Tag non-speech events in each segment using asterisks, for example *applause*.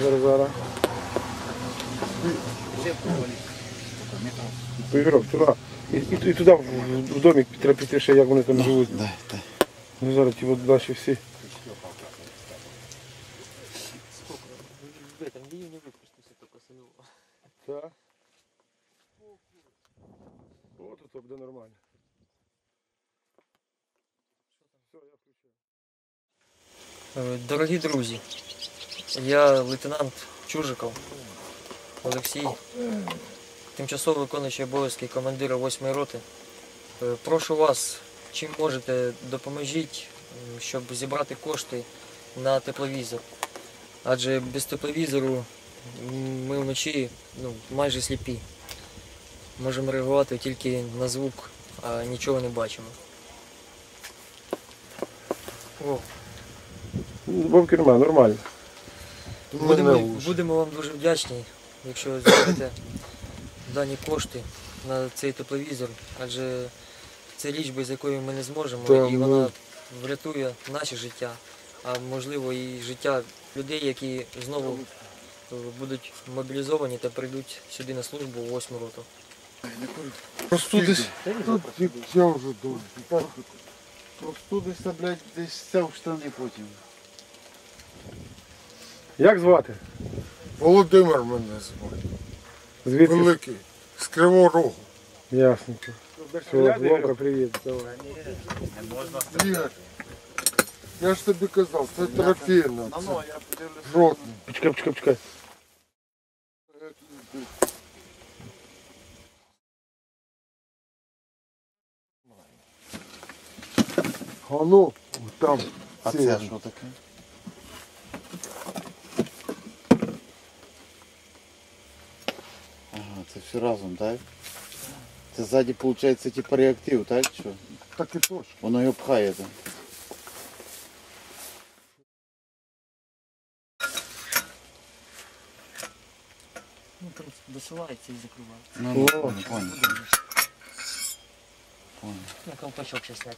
Зараз зараз. Повірок, туди. І, і, і туди в, в домик треба піти ще, як вони там живуть. Дай, дай. Ну зараз ті от наші всі. Ветер, не не выпустился только сынул. Так. О, тут буде нормально. Все, я включаю. Е, Дорогі друзі, Я лейтенант Чужиков Олексій, тимчасово виконуючий обов'язки командира 8-ї роти. Е, Прошу вас, чим можете, допоможіть, щоб зібрати кошти на тепловізор. Адже без тепловізору ми вночі ну, майже сліпі. Можемо реагувати тільки на звук, а нічого не бачимо. О, Вовки немає, нормально. Будемо, будемо вам дуже вдячні, якщо зробите дані кошти на цей тепловізор, адже це річ, без якої ми не зможемо, Та, і ну. вона врятує наше життя, а можливо і життя людей, які знову е, будуть мобілізовані та прийдуть сюди на службу у 8 роту. Простудись. Тут я вже довго. Простудишся, блядь, десь це в штани потім. Як звати? Володимир мене звати. Звідки? Великий. З Кривого Рогу. Ясненько. Все, Вовка, привіт. Давай. Ігор, я ж тобі казав, це трофейна. Це подивлюся. Почекай, почекай, почекай. А ну, там. А це що таке? разом, так? Це ззаді, виходить, типу реактив, так? Що? Так і точно. Воно його пхає, так? Ну, там досилається і закривається. Ну, ну, О. понял, понял. Понял. На колпачок зараз снять.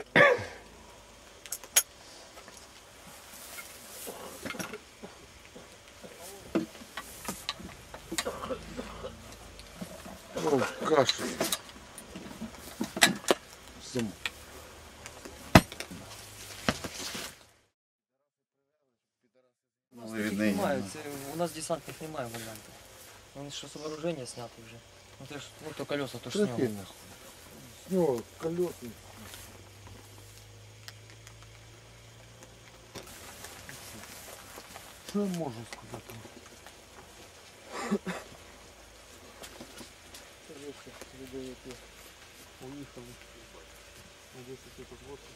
*coughs* Ну, видно, і Немає, нема. це у нас десантних немає варіантів. Вони ж з вооруження зняти вже. Ну це ж ну, то колеса, то ж з нього. Трофейна. З нього колеса. Що я можу сказати? Люди, які *coughs* уїхали на 10 років.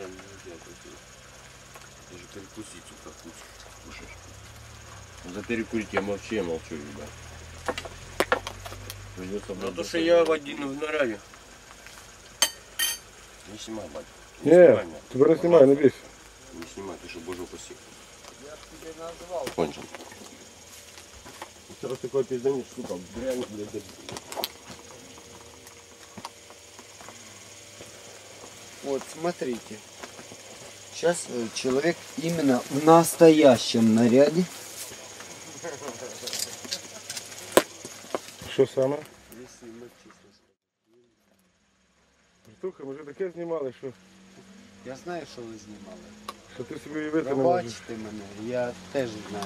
О, да, ну, где такие? Даже перекусить, сука, кучу. Слушаешь? За перекурить я молчу, я молчу, ребят. Придется, ну, то, что я в один в наряве. Не снимай, бать. Ні, снимай меня. тебе не знімай, не бійся. Не снимай, ты что, боже упаси. Кончен. Сейчас такой пизданешь, сука, реально, блядь, Вот, смотрите. Сейчас э, человек именно в настоящем наряде. Що саме? Слухай, ми вже таке знімали, що, Я знаю, що ви знімали. що ти собі уявити не можеш. Пробачте мене, я теж знаю.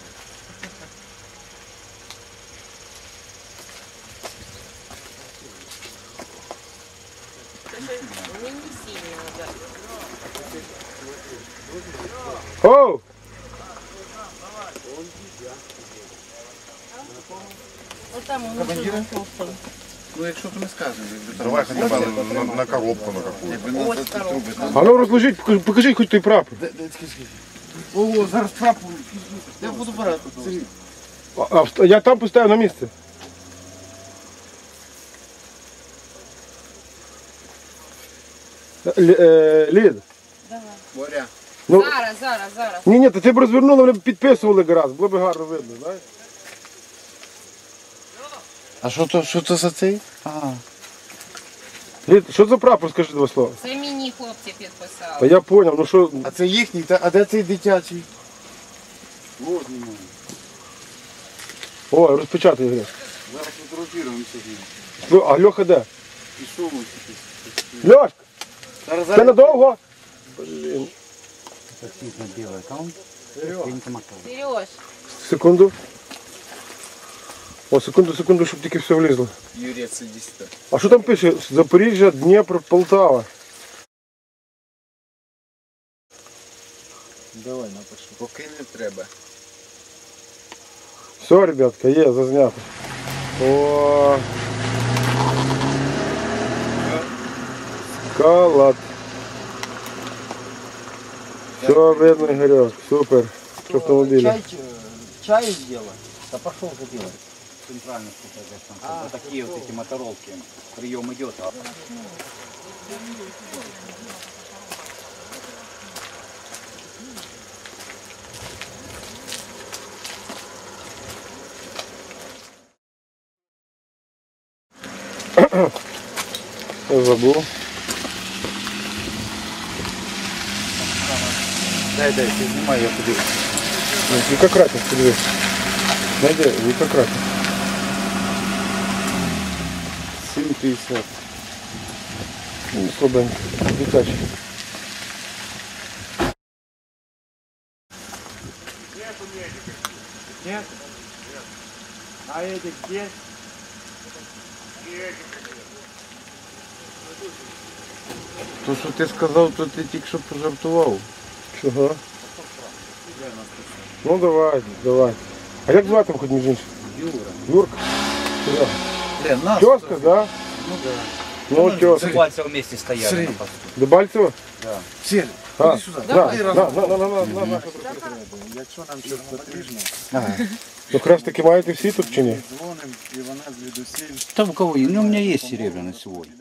Ну якщо то ми скажемо, якби Давай хотя бы на, на коробку на какую-то. якби на ці труби. А ну розложіть, покажи- покажіть хоч той прапор. Де, де, скажи, скажи. О, зараз прапор. Я буду брати. Сергій. А, а вст- я там поставив на місце. Е, Лід. Боря. Ну, Зараз, зараз, зараз. ні, ні, то ти б розвернули, вони б підписували гаразд, було б гарно видно, знаєш? А що то, що то за цей? А, Лід, що за прапор, скажи два слова? Це мені хлопці А підписали. я поняв, ну що, а це їхній, та, а де цей дитячий? Вот немає. о, розпечатай його. Зараз фотографіруємо сьогодні. Ну, А Льоха де? Пішов ось такий. Льошка, Зараз, це надовго? Блін, Сереж, секунду. О, секунду, секунду, щоб тільки все влізло. Юрій, це 10. А що там пише? Запоріжжя, Дніпро, Полтава. Давай напиши. Поки не треба. Все, ребятка, є, зазнято. О. Калат. Все видно, Игорек, супер. В автомобиле. Чай, э, чай сделай. Да пошел же Центрально там. А, вот такие вот эти моторолки. Прием идет. А Я забыл. дай, дай, снимай, я подивлюсь. Віка Кратів, подивись. Найди, 7,50. Ну, Слабенький, дитячий. А эти где? То, що ти сказав, то ти тільки що пожартував. Чого? Ну давай, давай. А як звати хоч між іншим? Юра. Юрка? Куда? Блин, нас. Тезка, да? Ну да. Ну, тезка. Пальцы вместе стояли Сергей. на посту. Дебальцево? Сірі, А, іди сюди. на, на, на, на, на, на, на, на. Якщо нам щось потрібно, Ну, якраз таки маєте всі тут чи ні? дзвонимо і вона звідусіль Там у кого? Ну, у меня есть серебряный сегодня.